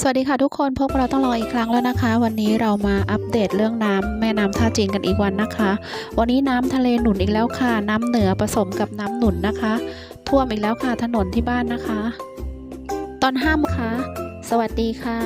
สวัสดีค่ะทุกคนพบเราต้องรออีกครั้งแล้วนะคะ วันนี้เรามาอัปเดตเรื่องน้ำแม่น้ำท่าจีนกันอีกวันนะคะ วันนี้น้ำทะเลหนุนอีกแล้วค่ะ น้ำเหนือผสมกับน้ำหนุนนะคะ ท่วมอีกแล้วค่ะถนนที่บ้านนะคะ ตอนห้ามค่ะ สวัสดีค่ะ